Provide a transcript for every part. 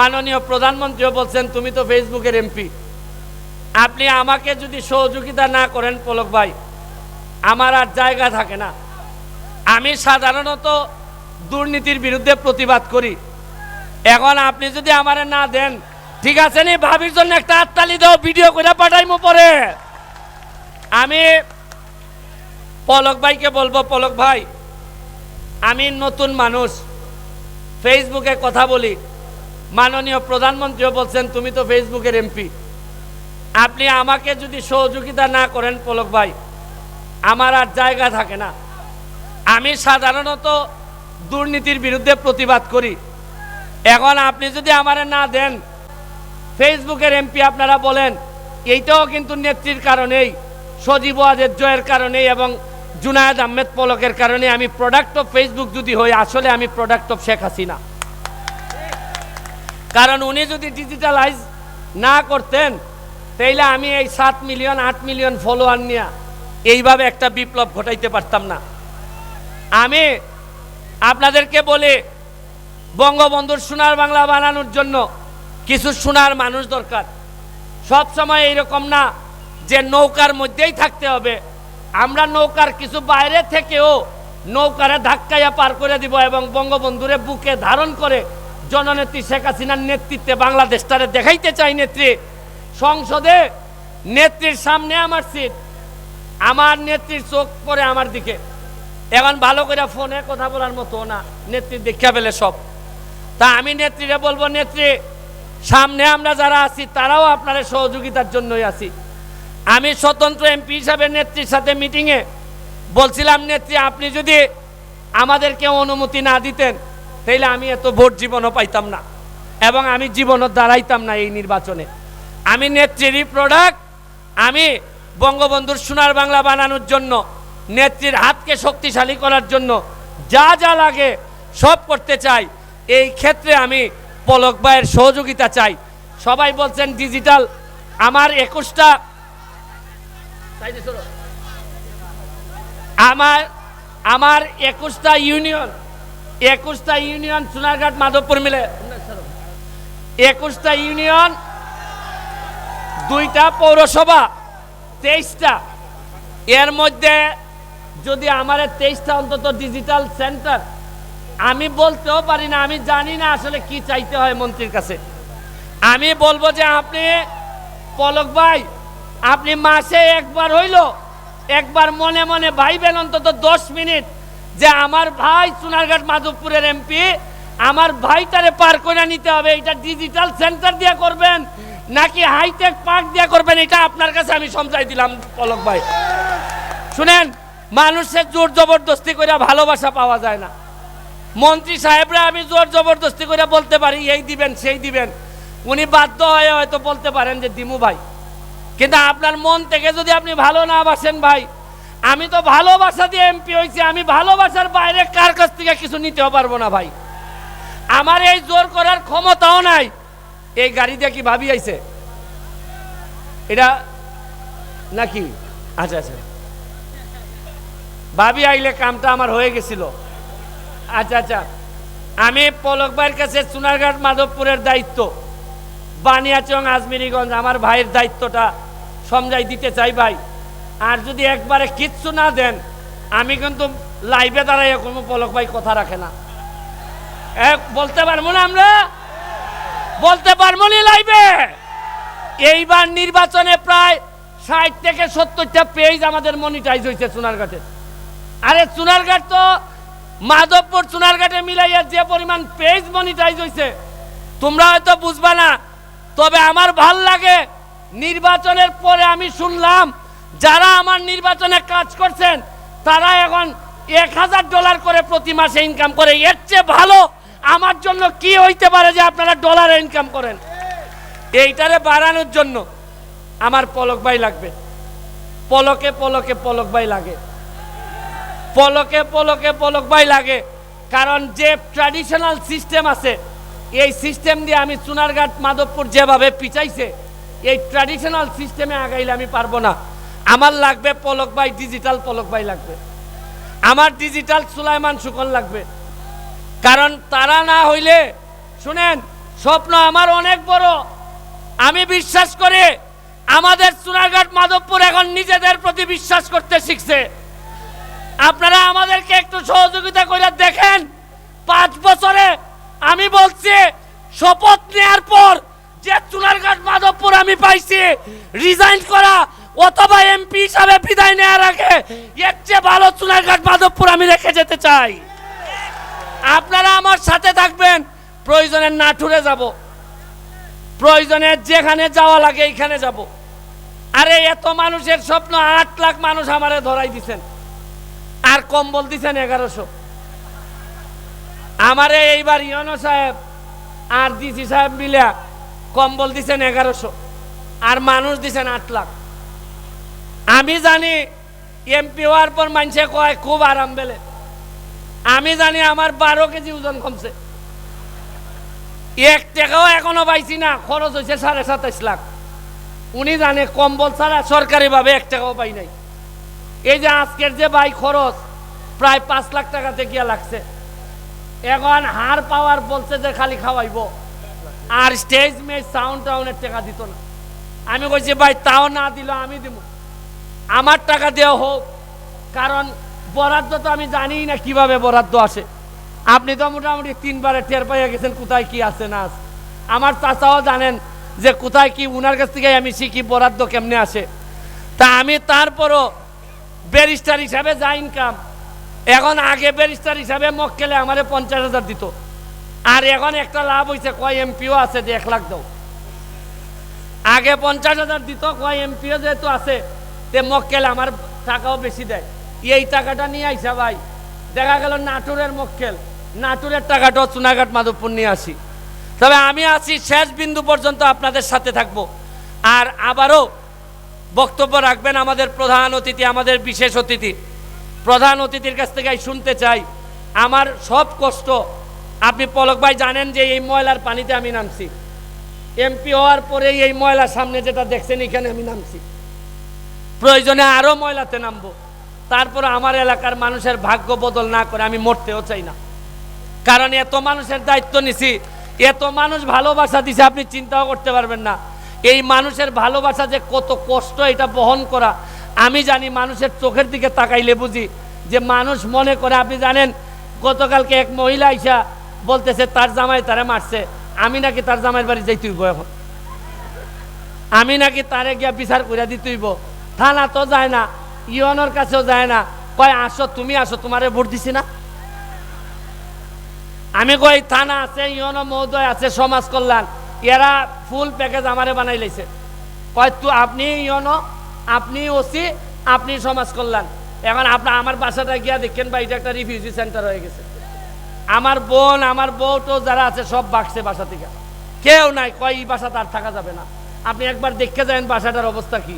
মাননীয় প্রধানমন্ত্রীও বলছেন, তুমি তো ফেসবুকের এমপি। আপনি আমাকে যদি সহযোগিতা না করেন, পলক ভাই, আমার আর জায়গা থাকে না। আমি সাধারণত দুর্নীতির বিরুদ্ধে প্রতিবাদ করি। এখন আপনি যদি আমারে না দেন, ঠিক আছে নি, ভাবির জন্য একটা আত্মালি দাও, ভিডিও করে পাঠাইমো পরে। আমি পলক ভাইকে বলব, পলক ভাই, আমি নতুন মানুষ, ফেসবুকে কথা বলি। মাননীয় প্রধানমন্ত্রীও বলছেন, তুমি তো ফেসবুকের এমপি। আপনি আমাকে যদি সহযোগিতা না করেন, পলক ভাই, আমার আর জায়গা থাকে না। আমি সাধারণত দুর্নীতির বিরুদ্ধে প্রতিবাদ করি। এখন আপনি যদি আমারে না দেন, ফেসবুকের এমপি আপনারা বলেন, এইটাও কিন্তু নেত্রীর কারণেই, সজীব ওয়াজের জয়ের কারণেই এবং জুনায়দ আহমেদ পলকের কারণে আমি প্রোডাক্ট অফ ফেসবুক যদি হই, আসলে আমি প্রোডাক্ট অফ শেখ হাসিনা। কারণ উনি যদি ডিজিটালাইজ না করতেন, তাইলে আমি এই সাত মিলিয়ন আট মিলিয়ন ফলোয়ার নিয়ে এইভাবে একটা বিপ্লব ঘটাইতে পারতাম না। আমি আপনাদেরকে বলি, বঙ্গবন্ধুর সোনার বাংলা বানানোর জন্য কিছু সোনার মানুষ দরকার। সব সময় এইরকম না যে নৌকার মধ্যেই থাকতে হবে। আমরা নৌকার কিছু বাইরে থেকেও নৌকারে ধাক্কাইয়া পার করে দিব এবং বঙ্গবন্ধুরে বুকে ধারণ করে জননেত্রী শেখ হাসিনার নেতৃত্বে বাংলাদেশটারে দেখাইতে চাই, নেত্রী। সংসদে নেত্রীর সামনে আমার সিট আমার নেত্রীর চোখ পড়ে আমার দিকে। এখন ভালো করে ফোনে কথা বলার মতো না, নেত্রী দেখা পেলে সব। তা আমি নেত্রীরে বলব, নেত্রী, সামনে আমরা যারা আছি, তারাও আপনার সহযোগিতার জন্যই আছি। আমি স্বতন্ত্র এমপি হিসাবে নেত্রীর সাথে মিটিংয়ে বলছিলাম, নেত্রী, আপনি যদি আমাদেরকে অনুমতি না দিতেন তাইলে আমি এত ভোট জীবনও পাইতাম না, এবং আমি জীবনও দাঁড়াইতাম না এই নির্বাচনে। আমি নেত্রীরই প্রোডাক্ট আমি বঙ্গবন্ধুর সোনার বাংলা বানানোর জন্য, নেত্রীর হাতকে শক্তিশালী করার জন্য যা যা লাগে সব করতে চাই। এই ক্ষেত্রে আমি পলক ভাইয়ের সহযোগিতা চাই। সবাই বলছেন ডিজিটাল আমার একুশটা আমার আমার একুশটা ইউনিয়ন একুশটা ইউনিয়ন সোনারঘাট মাধবপুর মিলে। একুশটা ইউনিয়ন, দুইটা পৌরসভা, তেইশটা। এর মধ্যে যদি আমার তেইশটা অন্তত ডিজিটাল সেন্টার আমি বলতেও পারি না, আমি জানি না আসলে কি চাইতে হয় মন্ত্রীর কাছে। আমি বলব যে আপনি, পলক ভাই, আপনি মাসে একবার হইল, একবার মনে মনে ভাইবেন অন্তত দশ মিনিট। যে আমার ভাই সোনারঘাট মাধবপুরের এমপি, আমার ভাইটারে পার করে নিতে হবে, এটা ডিজিটাল সেন্টার দিয়ে করবেন নাকি হাইটেক পার্ক দিয়ে করবেন, এটা আপনার কাছে আমি সমঝাই দিলাম, পলক ভাই। শুনেন, মানুষের জোর জবরদস্তি করে ভালোবাসা পাওয়া যায় না। মন্ত্রী সাহেবরা আমি জোর জবরদস্তি করে বলতে পারি, এই দিবেন, সেই দিবেন। উনি বাধ্য হয়ে হয়তো বলতে পারেন যে, দিমু ভাই। কিন্তু আপনার মন থেকে যদি আপনি ভালো না বাসেন ভাই আমি তো ভালোবাসা দিয়ে এমপি হয়েছি আমি ভালোবাসার বাইরে কার কাছ থেকে কিছু নিতেও পারব না ভাই? আমার এই জোর করার ক্ষমতাও নাই। এই গাড়ি দিয়ে কি ভাবি আইছে? এটা নাকি? আচ্ছা আচ্ছা। ভাবি আইলে কামটা আমার হয়ে গেছিল। আচ্ছা আচ্ছা। আমি পলক ভাইয়ের কাছে সোনারঘাট মাধবপুরের দায়িত্ব। বানিয়াচং, আজমিরিগঞ্জ, আমার ভাইয়ের দায়িত্বটা সমঝাই দিতে চাই ভাই। আর যদি একবারে কিচ্ছু না দেন, আমি কিন্তু লাইভে দাঁড়াই কোনো পলক ভাই কথা রাখে না। বলতে পারব না আমরা? বলতে পারব না লাইভে? এইবার নির্বাচনে প্রায় ষাট থেকে সত্তরটা পেজ আমাদের মনিটাইজ হয়েছে সোনারঘাটে আরে সোনারঘাট তো মাধবপুর সোনারঘাটে মিলাইয়া যে পরিমাণ পেজ মনিটাইজ হয়েছে তোমরা হয়তো বুঝবা না, তবে আমার ভালো লাগে নির্বাচনের পরে আমি শুনলাম যারা আমার নির্বাচনে কাজ করছেন, তারা এখন এক হাজার ডলার করে প্রতি মাসে ইনকাম করে। এর চেয়ে ভালো আমার জন্য কি হইতে পারে যে আপনারা ডলারে ইনকাম করেন? এইটারে বাড়ানোর জন্য আমার পলক ভাই লাগবে। পলকে পলকে পলক ভাই লাগে। পলকে পলকে পলক ভাই লাগে। কারণ যে ট্র্যাডিশনাল সিস্টেম আছে, এই সিস্টেম দিয়ে আমি সোনারঘাট মাধবপুর যেভাবে পিছাইছে, এই ট্র্যাডিশনাল সিস্টেমে আগাইলে আমি পারব না। আমার লাগবে পলক ভাই ডিজিটাল পলক ভাই লাগবে। আমার ডিজিটাল সুলাইমান সুকন লাগবে। কারণ তারা না হইলে, শুনেন, স্বপ্ন আমার অনেক বড়। আমি বিশ্বাস করে, আমাদের চুনারঘাট মাধবপুর এখন নিজেদের প্রতি বিশ্বাস করতে শিখছে। আপনারা আমাদেরকে একটু সহযোগিতা করে দেখেন, পাঁচ বছরে আমি বলছি, শপথ নেওয়ার পর যে চুনারঘাট মাধবপুর আমি পাইছি রিজাইন করা অথবা এমপি হিসাবে বিদায় নেওয়ার আগে এর চেয়ে ভালো চুনারঘাট মাধবপুর আমি রেখে যেতে চাই। আপনারা আমার সাথে থাকবেন, প্রয়োজনে নাটুরে যাব। প্রয়োজনে যেখানে যাওয়া লাগে এইখানে যাব। আরে এত মানুষের স্বপ্ন, আট লাখ মানুষ আমারে ধরাই দিছেন। আর কম্বল দিছেন এগারোশো। আমারে এইবার ইয়নো সাহেব, আর ডিসি সাহেব মিলিয়া কম্বল দিছেন এগারোশো। আর মানুষ দিছেন আট লাখ। আমি জানি এমপি হওয়ার পর মানুষে কয়, খুব আরাম বেলে। আমি জানি আমার বারো কেজি ওজন কমছে। এক টাকাও এখনও পাইছি না, খরচ হয়েছে সাড়ে সাতাইশ লাখ। উনি জানে কম্বল ছাড়া সরকারিভাবে এক টাকাও পাই নাই। এই যে আজকের যে বাই খরচ, প্রায় পাঁচ লাখ টাকাতে গিয়া লাগছে। এখন হার পাওয়ার বলছে যে খালি খাওয়াইব। আর স্টেজ মেজ সাউন্ড টাউনের টাকা দিত না। আমি কইছি, ভাই, তাও না দিল আমি দিব আমার টাকা দেওয়া হোক। কারণ বরাদ্দ তো আমি জানি না কীভাবে বরাদ্দ আসে। আপনি তো মোটামুটি তিনবারে টের পাইয়া গেছেন কোথায় কি আছে না আছে। আমার চাচাও জানেন যে কোথায় কি, উনার কাছ থেকে আমি শিখি বরাদ্দ কেমনে আসে। তা আমি তারপরও ব্যারিস্টার হিসাবে যা ইনকাম এখন আগে ব্যারিস্টার হিসাবে মক্কেলে আমারে পঞ্চাশ হাজার দিত। আর এখন একটা লাভ হয়েছে কয় এমপিও আছে, যে এক লাখ দাও। আগে পঞ্চাশ হাজার দিত, কয় এমপিও যেহেতু আছে তে মক্কেল আমার টাকাও বেশি দেয়। এই টাকাটা নিয়ে আইসা ভাই, দেখা গেল নাটোরের মক্কেল। নাটোরের টাকাটাও চুনাঘাট মাধবপুর নিয়ে আসি। তবে আমি আছি শেষ বিন্দু পর্যন্ত আপনাদের সাথে থাকব। আর আবারও বক্তব্য রাখবেন আমাদের প্রধান অতিথি, আমাদের বিশেষ অতিথি। প্রধান অতিথির কাছ থেকে শুনতে চাই। আমার সব কষ্ট, আপনি পলক ভাই জানেন যে এই ময়লার পানিতে আমি নামছি। এমপি হওয়ার পরে এই ময়লার সামনে যেটা দেখছেন, এখানে আমি নামছি। প্রয়োজনে আরও ময়লাতে নামবো। তারপরে আমার এলাকার মানুষের ভাগ্য বদল না করে আমি মরতেও চাই না। কারণ এত মানুষের দায়িত্ব নিছি, এত মানুষ ভালোবাসা দিছে আপনি চিন্তাও করতে পারবেন না। এই মানুষের ভালোবাসা যে কত কষ্ট এটা বহন করা, আমি জানি মানুষের চোখের দিকে তাকাইলে বুঝি যে মানুষ মনে করে, আপনি জানেন, গতকালকে এক মহিলা আইসা বলতেছে, তার জামাই তারা মারছে, আমি নাকি তার জামাইয়ের বাড়ি যাই তুইব এখন। আমি নাকি তারে গিয়া বিচার করে দিতেইব থানা তো যায় না ইয়নোর কাছেও যায় না। কয়, আসো, তুমি আসো, তোমারে ভোট দিছি না। আমি কই, থানা আছে ইয়নো মহোদয় আছে, সমাজ কল্যাণ, এরা ফুল প্যাকেজ আমারে বানাই লাইছে। কয়, তু, আপনি ইয়নো আপনি ওসি, আপনি সমাজ কল্যাণ। এখন আপনার আমার বাসাটা গিয়া দেখেন বা এটা একটা রিফিউজি সেন্টার হয়ে গেছে। আমার বোন, আমার বউ তো যারা আছে, সব বাকছে বাসা থেকে। কেউ নাই, কয়, এই বাসা তার থাকা যাবে না। আপনি একবার দেখে যাবেন বাসাটার অবস্থা কি।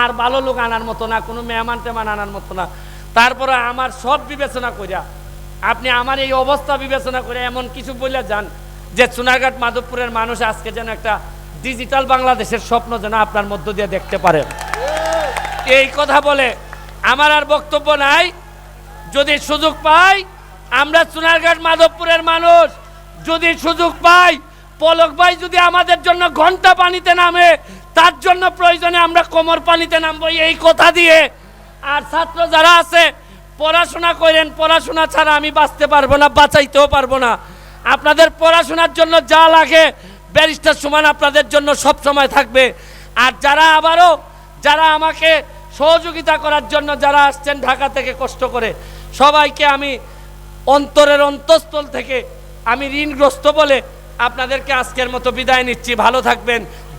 আর ভালো লোক আনার মতো না, কোনো মেহমান টেমান আনার মতো না। তারপরে আমার সব বিবেচনা করিয়া আপনি আমার এই অবস্থা বিবেচনা করে এমন কিছু বলে যান যে সোনারঘাট মাধবপুরের মানুষ আজকে যেন একটা ডিজিটাল বাংলাদেশের স্বপ্ন যেন আপনার মধ্য দিয়ে দেখতে পারেন এই কথা বলে আমার আর বক্তব্য নাই। যদি সুযোগ পাই, আমরা সোনারঘাট মাধবপুরের মানুষ, যদি সুযোগ পাই, পলক ভাই যদি আমাদের জন্য ঘণ্টা পানিতে নামে তার জন্য প্রয়োজনে আমরা কোমর পানিতে নামবো। এই কথা দিয়ে আর ছাত্র যারা আছে, পড়াশোনা করেন, পড়াশোনা ছাড়া আমি বাঁচতে পারব না, বাঁচাইতেও পারব না। আপনাদের পড়াশোনার জন্য যা লাগে, ব্যারিস্টার সমান আপনাদের জন্য সব সময় থাকবে। আর যারা আবারও, যারা আমাকে সহযোগিতা করার জন্য যারা আসছেন ঢাকা থেকে কষ্ট করে, সবাইকে আমি অন্তরের অন্তঃস্থল থেকে আমি ঋণগ্রস্ত বলে আপনাদেরকে আজকের মতো বিদায় নিচ্ছি। ভালো থাকবেন।